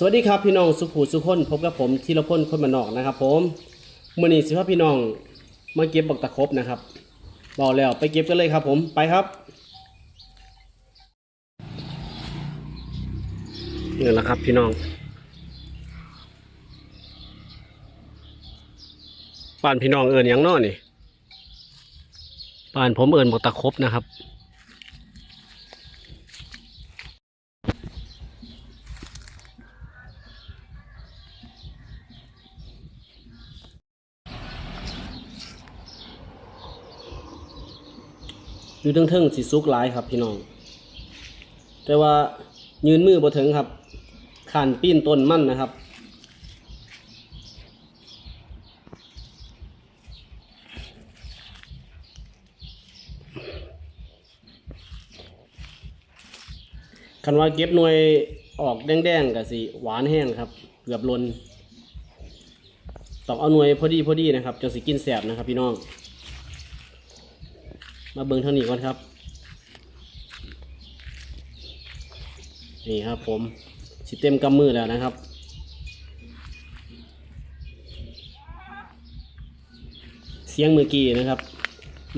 สวัสดีครับพี่น้องสุขูสุคนพบกับผมธีรพลคนมานอกนะครับ ผมมื่อนี้สิพาพี่น้องมาเก็บบักตะครบนะครับบอกแล้วไปเก็บกันเลยครับ ผมไปครับนี่แหละครับพี่น้องบ้านพี่น้องเอิญยังนอนี่บ้านผมเอิญบักตะครบนะครับ อยู่เทิงๆสิสุกหลายครับพี่น้อง แต่ว่ายืนมือบ่ถึงครับขานปีนต้นมั่นนะครับ คันว่าเก็บหน่วยออกแดงๆกับสิหวานแห้งครับ เกือบลนต้องเอาหน่วยพอดีพอดีนะครับจนสิกินแสบนะครับพี่น้อง มาเบิ่งเท่านี้ก่อนครับ นี่ครับผมสิเต็มกำมือแล้วนะครับเสียงเมื่อกี้นะครับ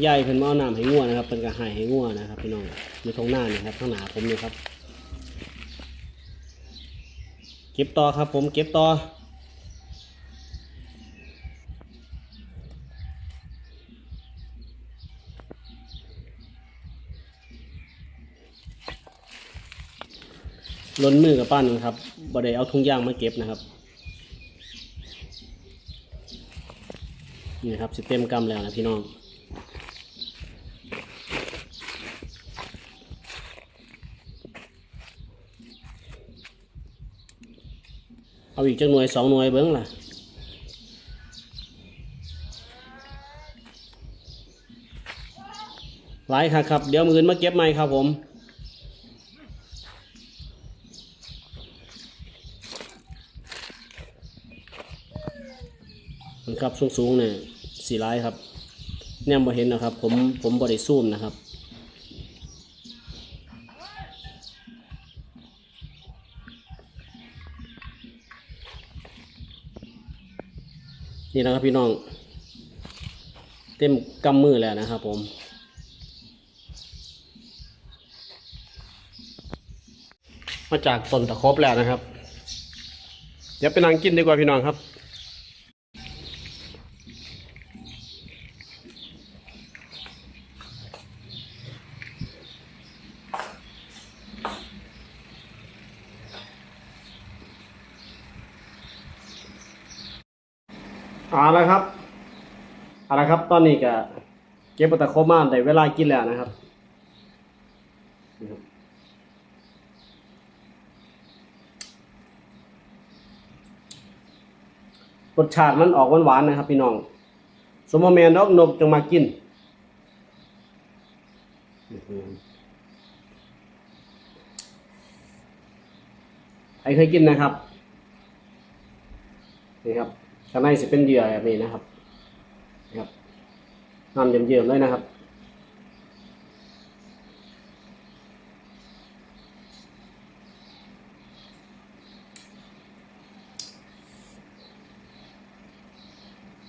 ยายเพิ่นมาเอาน้ำให้งัวนะครับเพิ่นก็ใหายให้งัวนะครับพี่น้องอยู่ตรงหน้านี่ครับข้างหน้าผมนี่ครับ เก็บต่อครับผมเก็บต่อ ล้นมือกับปั้นครับบ่ได้เอาถุงยางมาเก็บนะครับ นี่ครับสิเต็มกำแล้วนะพี่น้องเอาอีกจักหน่วยสองหน่วยเบิ้งล่ะหลายครับครับ เดี๋ยวมืออื่นมาเก็บใหม่ครับผม มันครับสูงสูงๆเนี่ยสีร้ายครับเนี่ยบ่เห็นนะครับ ผมผมบ่ได้ซูมนะครับนี่นะครับพี่น้อง เต็มกำมือแล้วนะครับผมมาจากต้นตะครบแล้วนะครับ เดี๋ยวไปนั่งกินดีกว่าพี่น้องครับ เอาละครับเอาละครับ ตอนนี้ก็เก็บปตะโคบมาได้เวลากินแล้วนะครับรสชาติมันออกหวานๆนะครับ พี่น้อง สมมติแมนดอกนกจงมากินอื้อหือใครเคยกินนะครับ นี่ครับ ข้างในจะเป็นเหยื่อแบบนี้นะครับนี่ครับน้ำเยิ้มๆเลยนะครับ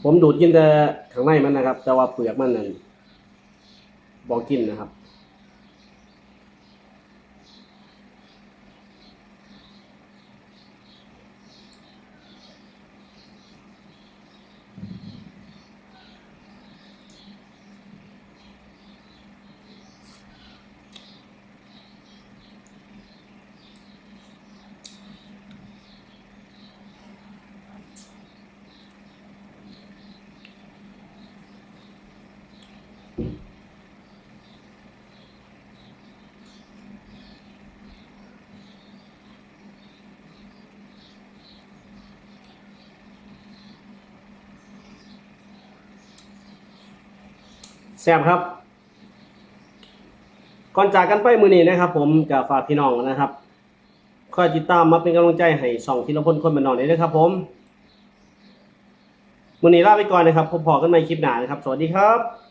ผมดูดกินแต่ข้างในมันนะครับ แต่ว่าเปลือกมันนั่นบอกกินนะครับ แซมครับ ก่อนจากกันไปมือนี้นะครับ ผมกับฝากพี่น้องนะครับคอยติดตามมาเป็นกำลังใจให้สองทีละพลคนเป็นนอนนี้นะครับ ผมมือนี้ลาไปก่อนนะครับพบพอกันใหม่คลิปหน้านะครับ สวัสดีครับ